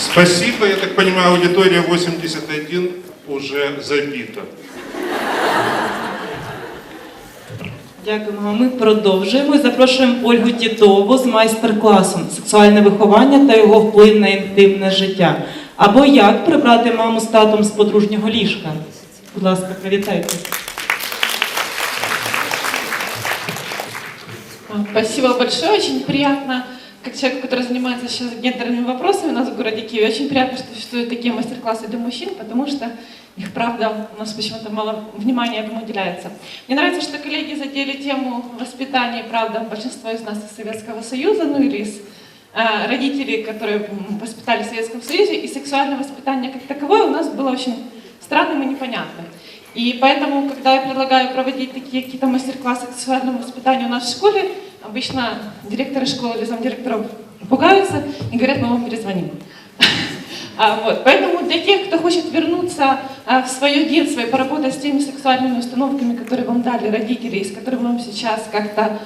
Спасибо. Я так понимаю, аудитория 81 уже забита. Дякуємо. Ми продовжуємо і запрошуємо Ольгу Тітову з майстер-класом сексуальне виховання та його вплив на інтимне життя. Або як прибрати маму з татом з подружнього ліжка. Будь ласка, привітайте. Спасибо большое, очень приятно, как человек, который занимается сейчас гендерными вопросами у нас в городе Киеве, очень приятно, что существуют такие мастер-классы для мужчин, потому что их, правда, у нас почему-то мало внимания этому уделяется. Мне нравится, что коллеги задели тему воспитания, правда, большинство из нас из Советского Союза, ну или из э, родителей, которые воспитали в Советском Союзе, и сексуальное воспитание как таковое у нас было очень странным и непонятным. И поэтому, когда я предлагаю проводить такие какие-то мастер-классы к сексуальному воспитанию у нас в школе, обычно директоры школы или замдиректоров пугаются и говорят, мы вам перезвоним. А, вот. Поэтому для тех, кто хочет вернуться а, в свое детство и поработать с теми сексуальными установками, которые вам дали родители, и с которыми вам сейчас как-то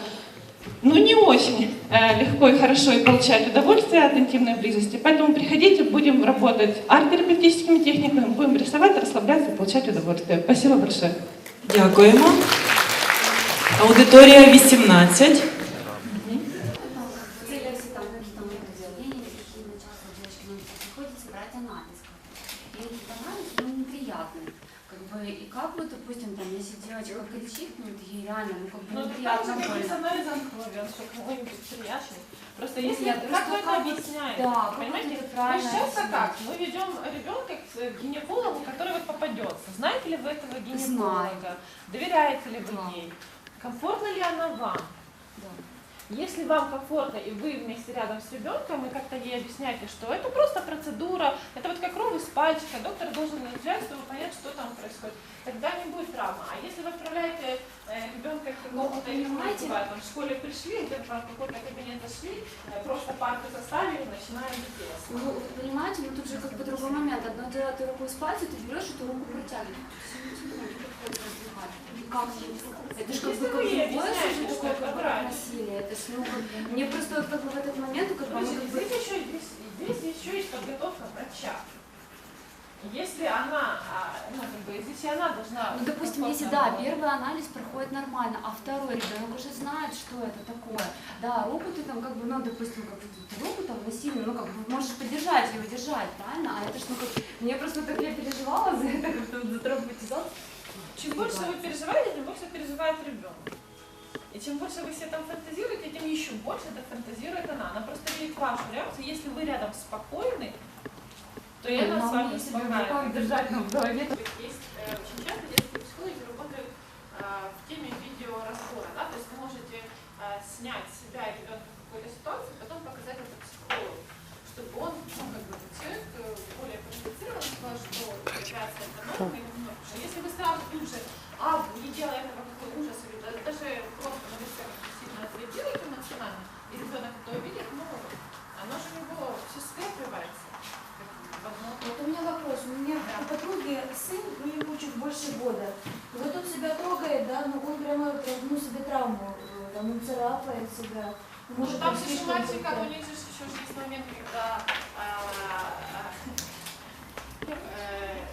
ну, не очень э, легко и хорошо и получать удовольствие от интимной близости. Поэтому приходите, будем работать арт-терапевтическими техниками, будем рисовать, расслабляться и получать удовольствие. Спасибо большое. Дякуємо. Аудиторія 18. В целях там какие-то мы заведения, какие на часто девочки нам приходится брать анализ. как бы. И этот анализ, ну, неприятный. Как бы, и как бы, допустим, там, если девочка кричит, ну, это ей реально, ну, как бы неприятно больно. анализом крови, он что, какой-нибудь приятный. Просто если, нет, как вы это объясняете? да, понимаете? это Мы часто как? Мы ведем ребенка к гинекологу, который вот попадется. Знаете ли вы этого гинеколога? Доверяете ли вы Да. ей? Комфортна ли она вам? Да. Если вам комфортно и вы вместе рядом с ребенком, и как-то ей объясняете, что это просто процедура, это вот как кровь из пальчика, доктор должен изучать, чтобы понять, что там происходит, тогда не будет травмы. А если вы отправляете э, ребенка к какому-то, не знаю, понимаете- бывает, там, в школе пришли, в какой-то кабинет зашли, э, просто парты заставили, начинаем детей. Ну, вы понимаете, ну тут же как бы другой момент. Одно дело, ты руку из пальца, ты берешь эту руку протягиваешь. Как? Это же как бы как же такое как насилие. Это ж, ну, мне просто как бы в этот момент, как бы, здесь еще, здесь, еще есть подготовка врача. Если она, а, ну, как бы, здесь и она должна... Ну, допустим, если да, первый анализ проходит нормально, а второй ребенок уже знает, что это такое. Да, руку ты там как бы, ну, допустим, как бы там насильно, ну, как бы можешь поддержать ее, держать, правильно? А это ж, ну, как, мне просто так я переживала за это, как-то за травматизацию. Чем больше вы переживаете, тем больше переживает ребенок. И чем больше вы себе там фантазируете, тем еще больше это фантазирует она. Она просто видит вашу реакцию. Если вы рядом спокойны, то и она с вами спокойна. держать в голове. Есть э, очень часто детские психологи работают э, в теме видеоразбора, да, то есть вы можете э, снять себя и ребенка в какой-то ситуации, потом показать это психологу, чтобы он, ну, как бы, человек э, более квалифицированно сказал, что препятствие это норма или не норма. А Если вы сразу тут же, а, не делай этого, какой ужас, или да- даже просто на лице сильно отреагируете эмоционально, и ребенок это увидит, ну, оно же у него все одно Вот у меня вопрос. У меня у подруги сын, ну ему чуть больше года. И вот он себя трогает, да, но он прямо ну, себе травму, э, там он царапает себя. Может, там быть, все же мальчика, у них же еще есть момент, когда, а, а, э,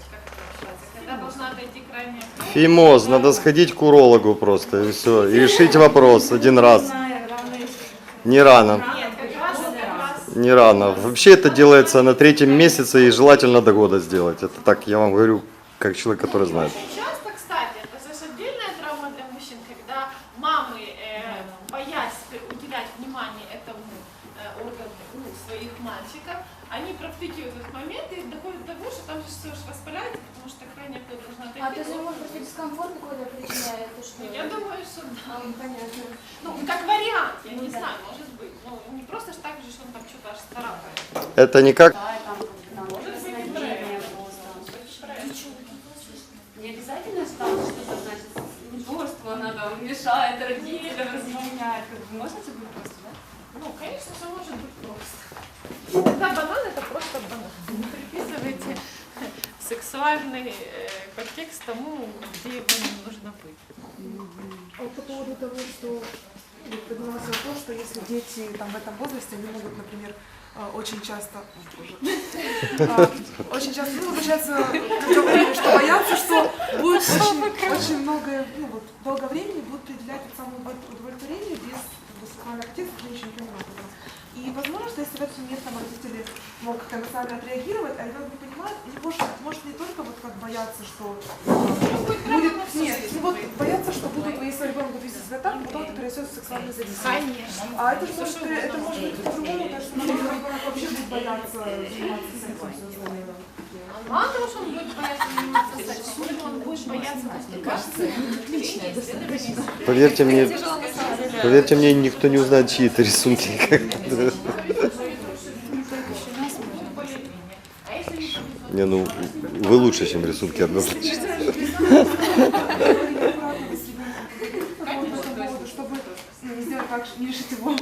должна крайняя. Фимоз, надо сходить к урологу просто и все, и решить вопрос один раз. Не рано, не рано. Вообще это делается на третьем месяце и желательно до года сделать. Это так я вам говорю, как человек, который знает. Очень часто, кстати, это же отдельная травма для мужчин, когда мамы, э, боясь уделять внимание этому э, органу у своих мальчиков, они пропитывают этот момент и доходит до того, что там же все же воспаляется, потому что крайняя кровь должна отойти. А то есть, может быть, дискомфорт какой-то причиняет, то что... Я думаю, что да. А, ну, понятно. Ну, как вариант, я Ну не да. знаю, может быть. Ну, не просто ж так же, что он там что-то аж царапает. Это никак. Да, и там как бы там Может быть. Не обязательно же там что-то, значит, недовольство надо, мешает родителям, разъясняет. Как бы можно это быть просто, да? Ну, конечно, все может быть просто. Иногда банан это просто банан. Не приписывайте сексуальный э, подтекст тому, где его не нужно быть. А по поводу того, что вот поднимался вопрос, что если дети там в этом возрасте, они могут, например, э, очень часто. А, очень часто, ну, получается, что боятся, что будет очень, очень много, ну, вот, долго времени будут определять это самое удовлетворение без как бы, сексуального актива с женщинным опытом. И момент там родители как-то эмоционально отреагировать, а ребенок не понимает, не может, может не только вот как бояться, что будет, нет, не вот бояться, что будут, если ребенок будет вести себя так, потом это перенесет в сексуальную зависимость. А это же может, это может быть по-другому, даже что ребенок вообще будет бояться заниматься сексом всё остальное. Мало того, что он будет бояться заниматься сексом, он будет бояться кажется, Поверьте мне, поверьте мне, никто не узнает, чьи это рисунки. Не, ну вы лучше, чем рисунки однозначно. Чтобы ну, не лишить его